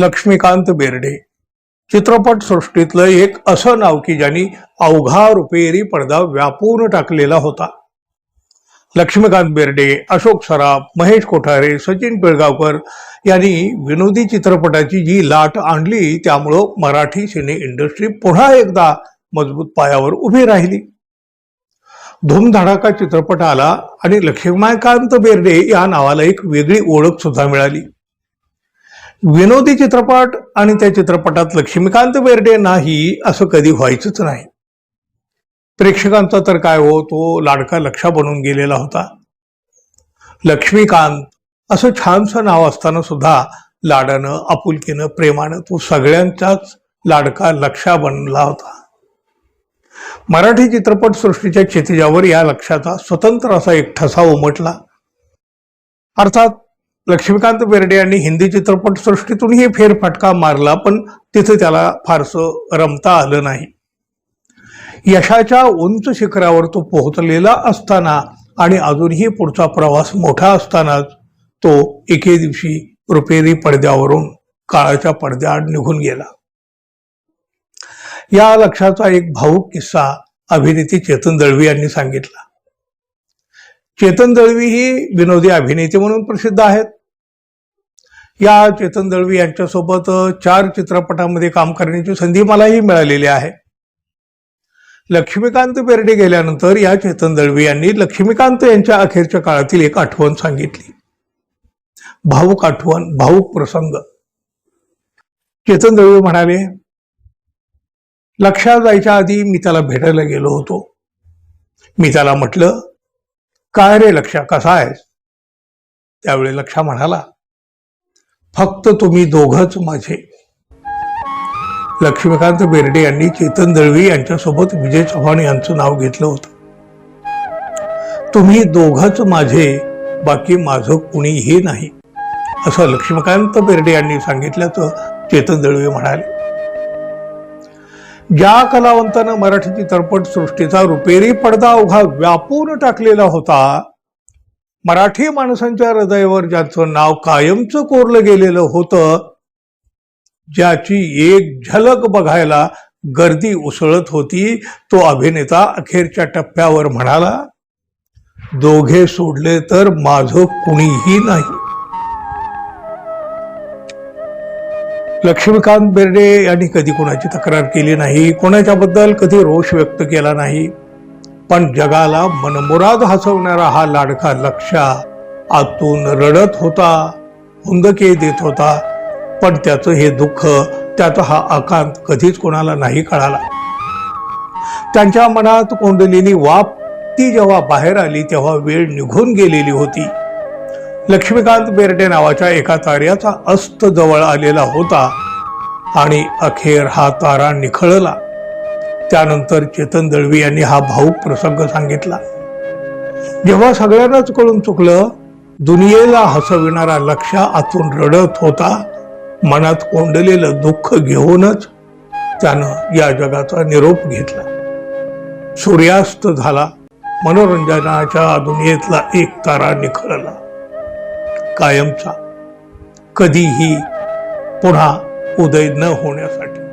लक्ष्मीकांत बेर्डे. चित्रपट सृष्टीतलं एक असं नाव की ज्यांनी अवघा रुपेरी पडदा व्यापून टाकलेला होता. लक्ष्मीकांत बेर्डे अशोक सराफ महेश कोठारे सचिन पिळगावकर यांनी विनोदी चित्रपटाची जी लाट आणली त्यामुळं मराठी सिने इंडस्ट्री पुन्हा एकदा मजबूत पायावर उभी राहिली. धूमधडाका चित्रपट आला आणि लक्ष्मीकांत बेर्डे या नावाला एक वेगळी ओळख सुद्धा मिळाली. विनोदी चित्रपट आणि त्या चित्रपटात लक्ष्मीकांत बेर्डे नाही असं कधी व्हायचंच नाही. प्रेक्षकांचा तर काय हो तो लाडका लक्षा बनून गेलेला होता. लक्ष्मीकांत असं छानसं नाव असताना सुद्धा लाडानं आपुलकीनं प्रेमानं तो सगळ्यांचाच लाडका लक्षा बनला होता. मराठी चित्रपट सृष्टीच्या क्षितिजावर या लक्षाचा स्वतंत्र असा एक ठसा उमटला. अर्थात लक्ष्मीकांत बेर्डे यांनी हिंदी चित्रपटसृष्टीतूनही फेरफटका मारला पण तिथे त्याला फारसं रमता आलं नाही. यशाच्या उंच शिखरावर तो पोहोचलेला असताना आणि अजूनही पुढचा प्रवास मोठा असतानाच तो एके दिवशी रुपेरी पडद्यावरून काळाच्या पडद्याआड निघून गेला. या लक्षाचा एक भाऊक किस्सा अभिनेती चेतन दळवी यांनी सांगितला. चेतन दळवी ही विनोदी अभिनेते म्हणून प्रसिद्ध आहेत. या चेतन दळवी यांच्यासोबत चार चित्रपटामध्ये काम करण्याची संधी मलाही मिळालेली आहे. लक्ष्मीकांत बेर्डे गेल्यानंतर या चेतन दळवी यांनी लक्ष्मीकांत यांच्या अखेरच्या काळातील एक आठवण सांगितली. भावूक आठवण भावूक प्रसंग. चेतन दळवी म्हणाले लक्षात जायच्या आधी मी त्याला भेटायला गेलो होतो. मी त्याला म्हटलं काय रे लक्षा? कसा आहेस? त्यावेळी लक्षा म्हणाला फक्त तुम्ही दोघच माझे. लक्ष्मीकांत बेर्डे यांनी चेतन दळवी यांच्यासोबत विजय चव्हाण यांचं नाव घेतलं होतं. तुम्ही दोघच माझे बाकी माझं कुणीही नाही असं लक्ष्मीकांत बेर्डे यांनी सांगितल्याचं चेतन दळवी म्हणाले. ज्या कलावंतानं मराठी चित्रपट सृष्टीचा रुपेरी पडदा अवघा व्यापून टाकलेला होता. मराठी माणसांच्या हृदयावर ज्याचं नाव कायमचं कोरलं गेलेलं होतं ज्याची एक झलक बघायला गर्दी उसळत होती तो अभिनेता अखेरच्या टप्प्यावर म्हणाला दोघे सोडले तर माझं कुणीही नाही. लक्ष्मीकांत बेर्डे यांनी कधी कोणाची तक्रार केली नाही? कोणाच्याबद्दल कधी रोष व्यक्त केला नाही? पण जगाला मनमुराद हसवणारा हा लाडका लक्षा आतून रडत होता हुंदके देत होता. पण त्याचं हे दुःख त्याचा हा आकांत कधीच कोणाला नाही कळाला. त्यांच्या मनात कोंडलेली वाप ती जेव्हा बाहेर आली तेव्हा वेळ निघून गेलेली होती. लक्ष्मीकांत बेर्डे नावाच्या एका ताऱ्याचा अस्त जवळ आलेला होता आणि अखेर हा तारा निखळला. त्यानंतर चेतन दळवी यांनी हा भाऊक प्रसंग सांगितला. जेव्हा सगळ्यांनाच कळून चुकलं दुनियेला हसविणारा लक्ष आतून रडत होता. मनात कोंडलेलं दुःख घेऊनच त्यानं या जगाचा निरोप घेतला. सूर्यास्त झाला. मनोरंजनाच्या दुनियेतला एक तारा निखळला. कायमचा. कधीही पुन्हा उदय न होण्यासाठी.